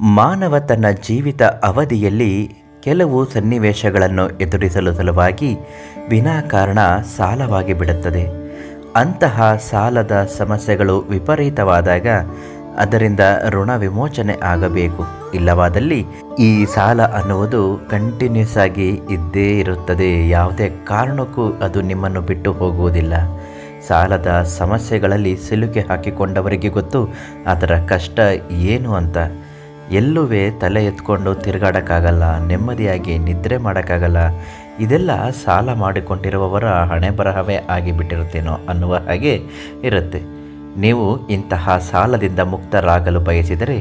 ಮಾನವ ತನ್ನ ಜೀವಿತ ಅವಧಿಯಲ್ಲಿ ಕೆಲವು ಸನ್ನಿವೇಶಗಳನ್ನು ಎದುರಿಸಲು ಸಲುವಾಗಿ ವಿನಾಕಾರಣ ಸಾಲವಾಗಿ ಬಿಡುತ್ತದೆ. ಅಂತಹ ಸಾಲದ ಸಮಸ್ಯೆಗಳು ವಿಪರೀತವಾದಾಗ ಅದರಿಂದ ಋಣ ವಿಮೋಚನೆ ಆಗಬೇಕು. ಇಲ್ಲವಾದಲ್ಲಿ ಈ ಸಾಲ ಅನ್ನುವುದು ಕಂಟಿನ್ಯೂಸ್ ಆಗಿ ಇದ್ದೇ ಇರುತ್ತದೆ. ಯಾವುದೇ ಕಾರಣಕ್ಕೂ ಅದು ನಿಮ್ಮನ್ನು ಬಿಟ್ಟು ಹೋಗುವುದಿಲ್ಲ. ಸಾಲದ ಸಮಸ್ಯೆಗಳಲ್ಲಿ ಸಿಲುಕಿ ಹಾಕಿಕೊಂಡವರಿಗೆ ಗೊತ್ತು, ಅದರ ಕಷ್ಟ ಏನು ಅಂತ. ಎಲ್ಲುವೇ ತಲೆ ಎತ್ಕೊಂಡು ತಿರುಗಾಡೋಕ್ಕಾಗಲ್ಲ, ನೆಮ್ಮದಿಯಾಗಿ ನಿದ್ರೆ ಮಾಡೋಕ್ಕಾಗಲ್ಲ, ಇದೆಲ್ಲ ಸಾಲ ಮಾಡಿಕೊಂಡಿರುವವರ ಹಣೆ ಬರಹವೇ ಆಗಿಬಿಟ್ಟಿರುತ್ತೇನೋ ಅನ್ನುವ ಹಾಗೆ ಇರುತ್ತೆ. ನೀವು ಇಂತಹ ಸಾಲದಿಂದ ಮುಕ್ತರಾಗಲು ಬಯಸಿದರೆ,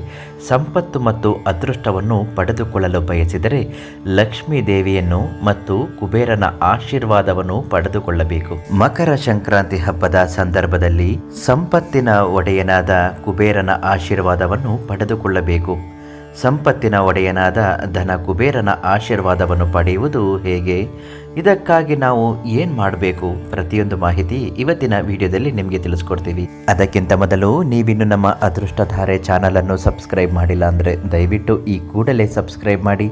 ಸಂಪತ್ತು ಮತ್ತು ಅದೃಷ್ಟವನ್ನು ಪಡೆದುಕೊಳ್ಳಲು ಬಯಸಿದರೆ ಲಕ್ಷ್ಮೀ ದೇವಿಯನ್ನು ಮತ್ತು ಕುಬೇರನ ಆಶೀರ್ವಾದವನ್ನು ಪಡೆದುಕೊಳ್ಳಬೇಕು. ಮಕರ ಸಂಕ್ರಾಂತಿ ಹಬ್ಬದ ಸಂದರ್ಭದಲ್ಲಿ ಸಂಪತ್ತಿನ ಒಡೆಯನಾದ ಕುಬೇರನ ಆಶೀರ್ವಾದವನ್ನು ಪಡೆದುಕೊಳ್ಳಬೇಕು. ಸಂಪತ್ತಿನ ಒಡೆಯನಾದ ಧನ ಕುಬೇರನ ಆಶೀರ್ವಾದವನ್ನು ಪಡೆಯುವುದು ಹೇಗೆ? ಇದಕ್ಕಾಗಿ ನಾವು ಏನು ಮಾಡಬೇಕು? ಪ್ರತಿಯೊಂದು ಮಾಹಿತಿ ಇವತ್ತಿನ ವಿಡಿಯೋದಲ್ಲಿ ನಿಮಗೆ ತಿಳಿಸ್ಕೊಡ್ತೀವಿ. ಅದಕ್ಕಿಂತ ಮೊದಲು ನೀವಿನ್ನು ನಮ್ಮ ಅದೃಷ್ಟಧಾರೆ ಚಾನಲನ್ನು ಸಬ್ಸ್ಕ್ರೈಬ್ ಮಾಡಿಲ್ಲ ಅಂದರೆ ದಯವಿಟ್ಟು ಈ ಕೂಡಲೇ ಸಬ್ಸ್ಕ್ರೈಬ್ ಮಾಡಿ,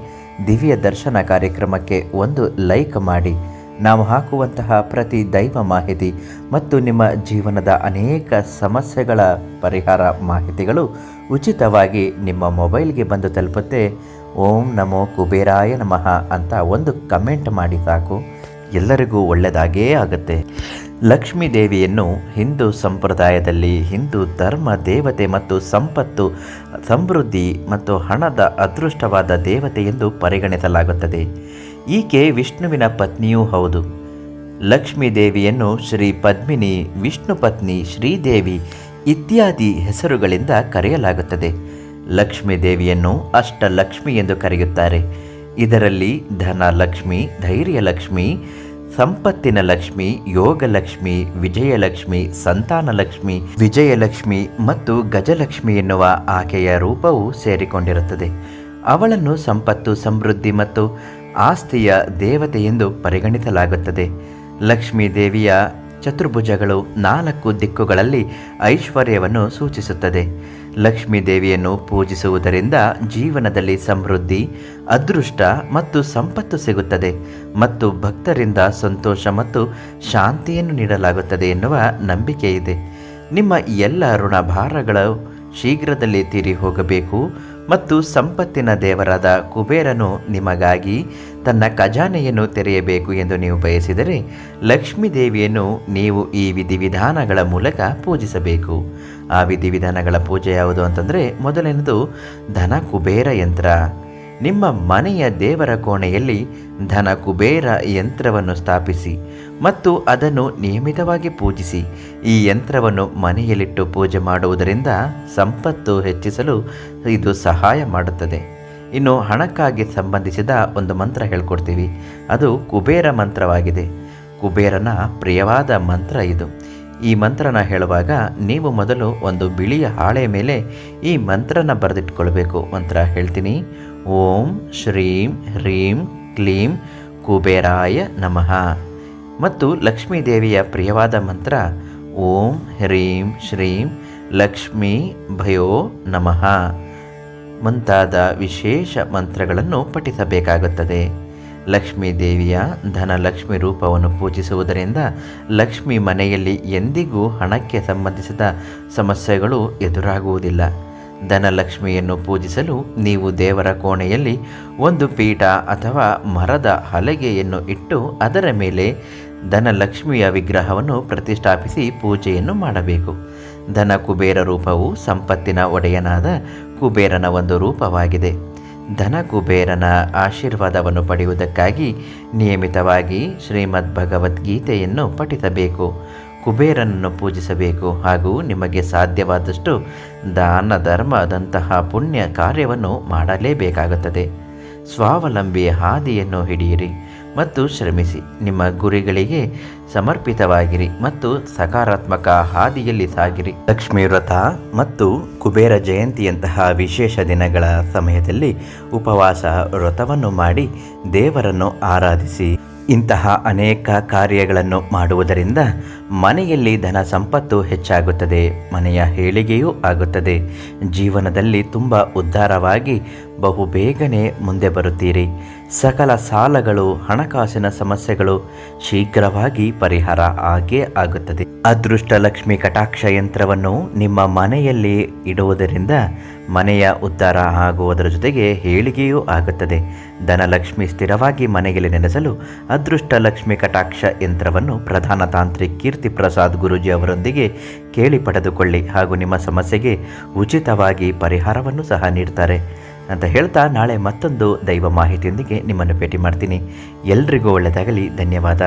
ದಿವ್ಯ ದರ್ಶನ ಕಾರ್ಯಕ್ರಮಕ್ಕೆ ಒಂದು ಲೈಕ್ ಮಾಡಿ. ನಾವು ಹಾಕುವಂತಹ ಪ್ರತಿ ದೈವ ಮಾಹಿತಿ ಮತ್ತು ನಿಮ್ಮ ಜೀವನದ ಅನೇಕ ಸಮಸ್ಯೆಗಳ ಪರಿಹಾರ ಮಾಹಿತಿಗಳು ಉಚಿತವಾಗಿ ನಿಮ್ಮ ಮೊಬೈಲ್ಗೆ ಬಂದು ತಲುಪುತ್ತೆ. ಓಂ ನಮೋ ಕುಬೇರಾಯ ನಮಃ ಅಂತ ಒಂದು ಕಮೆಂಟ್ ಮಾಡಿ ಸಾಕು. ಎಲ್ಲರಿಗೂ ಒಳ್ಳೆಯದಾಗೇ ಆಗುತ್ತೆ. ಲಕ್ಷ್ಮೀ ದೇವಿಯನ್ನು ಹಿಂದೂ ಸಂಪ್ರದಾಯದಲ್ಲಿ ಹಿಂದೂ ಧರ್ಮ, ದೇವತೆ ಮತ್ತು ಸಂಪತ್ತು, ಸಮೃದ್ಧಿ ಮತ್ತು ಹಣದ ಅದೃಷ್ಟವಾದ ದೇವತೆ ಎಂದು ಪರಿಗಣಿಸಲಾಗುತ್ತದೆ. ಈಕೆ ವಿಷ್ಣುವಿನ ಪತ್ನಿಯೂ ಹೌದು. ಲಕ್ಷ್ಮೀ ದೇವಿಯನ್ನು ಶ್ರೀ ಪದ್ಮಿನಿ, ವಿಷ್ಣು ಪತ್ನಿ, ಶ್ರೀದೇವಿ ಇತ್ಯಾದಿ ಹೆಸರುಗಳಿಂದ ಕರೆಯಲಾಗುತ್ತದೆ. ಲಕ್ಷ್ಮೀ ದೇವಿಯನ್ನು ಅಷ್ಟಲಕ್ಷ್ಮಿ ಎಂದು ಕರೆಯುತ್ತಾರೆ. ಇದರಲ್ಲಿ ಧನ ಲಕ್ಷ್ಮಿ ಧೈರ್ಯ ಲಕ್ಷ್ಮಿ ಸಂಪತ್ತಿನ ಲಕ್ಷ್ಮಿ, ಯೋಗಲಕ್ಷ್ಮಿ, ವಿಜಯಲಕ್ಷ್ಮಿ, ಸಂತಾನಲಕ್ಷ್ಮಿ, ವಿಜಯಲಕ್ಷ್ಮಿ ಮತ್ತು ಗಜಲಕ್ಷ್ಮಿ ಎನ್ನುವ ಆಕೆಯ ರೂಪವು ಸೇರಿಕೊಂಡಿರುತ್ತದೆ. ಅವಳನ್ನು ಸಂಪತ್ತು, ಸಮೃದ್ಧಿ ಮತ್ತು ಆಸ್ತಿಯ ದೇವತೆ ಎಂದು ಪರಿಗಣಿಸಲಾಗುತ್ತದೆ. ಲಕ್ಷ್ಮೀ ದೇವಿಯ ಚತುರ್ಭುಜಗಳು ನಾಲ್ಕು ದಿಕ್ಕುಗಳಲ್ಲಿ ಐಶ್ವರ್ಯವನ್ನು ಸೂಚಿಸುತ್ತದೆ. ಲಕ್ಷ್ಮೀ ದೇವಿಯನ್ನು ಪೂಜಿಸುವುದರಿಂದ ಜೀವನದಲ್ಲಿ ಸಮೃದ್ಧಿ, ಅದೃಷ್ಟ ಮತ್ತು ಸಂಪತ್ತು ಸಿಗುತ್ತದೆ ಮತ್ತು ಭಕ್ತರಿಂದ ಸಂತೋಷ ಮತ್ತು ಶಾಂತಿಯನ್ನು ನೀಡಲಾಗುತ್ತದೆ ಎನ್ನುವ ನಂಬಿಕೆ ಇದೆ ನಿಮ್ಮ ಎಲ್ಲ ಋಣಭಾರಗಳು ಶೀಘ್ರದಲ್ಲಿ ತೀರಿ ಹೋಗಬೇಕು. ಮತ್ತು ಸಂಪತ್ತಿನ ದೇವರಾದ ಕುಬೇರನು ನಿಮಗಾಗಿ ತನ್ನ ಖಜಾನೆಯನ್ನು ತೆರೆಯಬೇಕು ಎಂದು ನೀವು ಬಯಸಿದರೆ ಲಕ್ಷ್ಮೀ ದೇವಿಯನ್ನು ನೀವು ಈ ವಿಧಿವಿಧಾನಗಳ ಮೂಲಕ ಪೂಜಿಸಬೇಕು. ಆ ವಿಧಿವಿಧಾನಗಳ ಪೂಜೆ ಯಾವುದು ಅಂತಂದರೆ ಮೊದಲನೇದು ಧನ ಕುಬೇರ ಯಂತ್ರ. ನಿಮ್ಮ ಮನೆಯ ದೇವರ ಕೋಣೆಯಲ್ಲಿ ಧನ ಕುಬೇರ ಯಂತ್ರವನ್ನು ಸ್ಥಾಪಿಸಿ ಮತ್ತು ಅದನ್ನು ನಿಯಮಿತವಾಗಿ ಪೂಜಿಸಿ. ಈ ಯಂತ್ರವನ್ನು ಮನೆಯಲ್ಲಿಟ್ಟು ಪೂಜೆ ಮಾಡುವುದರಿಂದ ಸಂಪತ್ತು ಹೆಚ್ಚಿಸಲು ಇದು ಸಹಾಯ ಮಾಡುತ್ತದೆ. ಇನ್ನು ಹಣಕ್ಕಾಗಿ ಸಂಬಂಧಿಸಿದ ಒಂದು ಮಂತ್ರ ಹೇಳ್ಕೊಡ್ತೀವಿ. ಅದು ಕುಬೇರ ಮಂತ್ರವಾಗಿದೆ. ಕುಬೇರನ ಪ್ರಿಯವಾದ ಮಂತ್ರ ಇದು. ಈ ಮಂತ್ರನ ಹೇಳುವಾಗ ನೀವು ಮೊದಲು ಒಂದು ಬಿಳಿಯ ಹಾಳೆ ಮೇಲೆ ಈ ಮಂತ್ರನ ಬರೆದಿಟ್ಕೊಳ್ಬೇಕು ಮಂತ್ರ ಹೇಳ್ತೀನಿ. ಓಂ ಶ್ರೀಂ ಹ್ರೀಂ ಕ್ಲೀಂ ಕುಬೇರಾಯ ನಮಃ. ಮತ್ತು ಲಕ್ಷ್ಮೀ ದೇವಿಯ ಪ್ರಿಯವಾದ ಮಂತ್ರ ಓಂ ಹ್ರೀಂ ಶ್ರೀಂ ಲಕ್ಷ್ಮೀ ಭಯೋ ನಮಃ. ಮುಂತಾದ ವಿಶೇಷ ಮಂತ್ರಗಳನ್ನು ಪಠಿಸಬೇಕಾಗುತ್ತದೆ. ಲಕ್ಷ್ಮೀ ದೇವಿಯ ಧನಲಕ್ಷ್ಮಿ ರೂಪವನ್ನು ಪೂಜಿಸುವುದರಿಂದ ಲಕ್ಷ್ಮಿ ಮನೆಯಲ್ಲಿ ಎಂದಿಗೂ ಹಣಕ್ಕೆ ಸಂಬಂಧಿಸಿದ ಸಮಸ್ಯೆಗಳು ಎದುರಾಗುವುದಿಲ್ಲ. ಧನಲಕ್ಷ್ಮಿಯನ್ನು ಪೂಜಿಸಲು ನೀವು ದೇವರ ಕೋಣೆಯಲ್ಲಿ ಒಂದು ಪೀಠ ಅಥವಾ ಮರದ ಹಲಗೆಯನ್ನು ಇಟ್ಟು ಅದರ ಮೇಲೆ ಧನಲಕ್ಷ್ಮಿಯ ವಿಗ್ರಹವನ್ನು ಪ್ರತಿಷ್ಠಾಪಿಸಿ ಪೂಜೆಯನ್ನು ಮಾಡಬೇಕು. ಧನ ಕುಬೇರ ರೂಪವು ಸಂಪತ್ತಿನ ಒಡೆಯನಾದ ಕುಬೇರನ ಒಂದು ರೂಪವಾಗಿದೆ. ಧನ ಕುಬೇರನ ಆಶೀರ್ವಾದವನ್ನು ಪಡೆಯುವುದಕ್ಕಾಗಿ ನಿಯಮಿತವಾಗಿ ಶ್ರೀಮದ್ ಭಗವದ್ಗೀತೆಯನ್ನು ಪಠಿಸಬೇಕು. ಕುಬೇರನನ್ನು ಪೂಜಿಸಬೇಕು ಹಾಗೂ ನಿಮಗೆ ಸಾಧ್ಯವಾದಷ್ಟು ದಾನ ಧರ್ಮದಂತಹ ಪುಣ್ಯ ಕಾರ್ಯವನ್ನು ಮಾಡಲೇಬೇಕಾಗುತ್ತದೆ. ಸ್ವಾವಲಂಬಿ ಹಾದಿಯನ್ನು ಹಿಡಿಯಿರಿ. ಮತ್ತು ಶ್ರಮಿಸಿ. ನಿಮ್ಮ ಗುರಿಗಳಿಗೆ ಸಮರ್ಪಿತವಾಗಿರಿ ಮತ್ತು ಸಕಾರಾತ್ಮಕ ಹಾದಿಯಲ್ಲಿ ಸಾಗಿರಿ. ಲಕ್ಷ್ಮೀ ವ್ರತ ಮತ್ತು ಕುಬೇರ ಜಯಂತಿಯಂತಹ ವಿಶೇಷ ದಿನಗಳ ಸಮಯದಲ್ಲಿ ಉಪವಾಸ ವ್ರತವನ್ನು ಮಾಡಿ ದೇವರನ್ನು ಆರಾಧಿಸಿ. ಇಂತಹ ಅನೇಕ ಕಾರ್ಯಗಳನ್ನು ಮಾಡುವುದರಿಂದ ಮನೆಯಲ್ಲಿ ಧನ ಸಂಪತ್ತು ಹೆಚ್ಚಾಗುತ್ತದೆ, ಮನೆಯ ಹೇಳಿಗೆಯೂ ಆಗುತ್ತದೆ. ಜೀವನದಲ್ಲಿ ತುಂಬ ಉದ್ಧಾರವಾಗಿ ಬಹು ಬೇಗನೆ ಮುಂದೆ ಬರುತ್ತೀರಿ. ಸಕಲ ಸಾಲಗಳು, ಹಣಕಾಸಿನ ಸಮಸ್ಯೆಗಳು ಶೀಘ್ರವಾಗಿ ಪರಿಹಾರ ಆಗೇ ಆಗುತ್ತದೆ. ಅದೃಷ್ಟ ಲಕ್ಷ್ಮಿ ಕಟಾಕ್ಷ ಯಂತ್ರವನ್ನು ನಿಮ್ಮ ಮನೆಯಲ್ಲಿ ಇಡುವುದರಿಂದ ಮನೆಯ ಉದ್ಧಾರ ಆಗುವುದರ ಜೊತೆಗೆ ಹೇಳಿಗೆಯೂ ಆಗುತ್ತದೆ. ಧನಲಕ್ಷ್ಮಿ ಸ್ಥಿರವಾಗಿ ಮನೆಯಲ್ಲಿ ನೆಲೆಸಲು ಅದೃಷ್ಟ ಲಕ್ಷ್ಮಿ ಕಟಾಕ್ಷ ಯಂತ್ರವನ್ನು ಪ್ರಧಾನ ತಾಂತ್ರಿಕ್ ಕೀರ್ತಿ ಪ್ರಸಾದ್ ಗುರೂಜಿ ಅವರೊಂದಿಗೆ ಕೇಳಿ ಪಡೆದುಕೊಳ್ಳಿ ಹಾಗೂ ನಿಮ್ಮ ಸಮಸ್ಯೆಗೆ ಉಚಿತವಾಗಿ ಪರಿಹಾರವನ್ನು ಸಹ ನೀಡ್ತಾರೆ. ಅಂತ ಹೇಳ್ತಾ ನಾಳೆ ಮತ್ತೊಂದು ದೈವ ಮಾಹಿತಿಯೊಂದಿಗೆ ನಿಮ್ಮನ್ನು ಭೇಟಿ ಮಾಡ್ತೀನಿ. ಎಲ್ರಿಗೂ ಒಳ್ಳೆಯದಾಗಲಿ ಧನ್ಯವಾದ.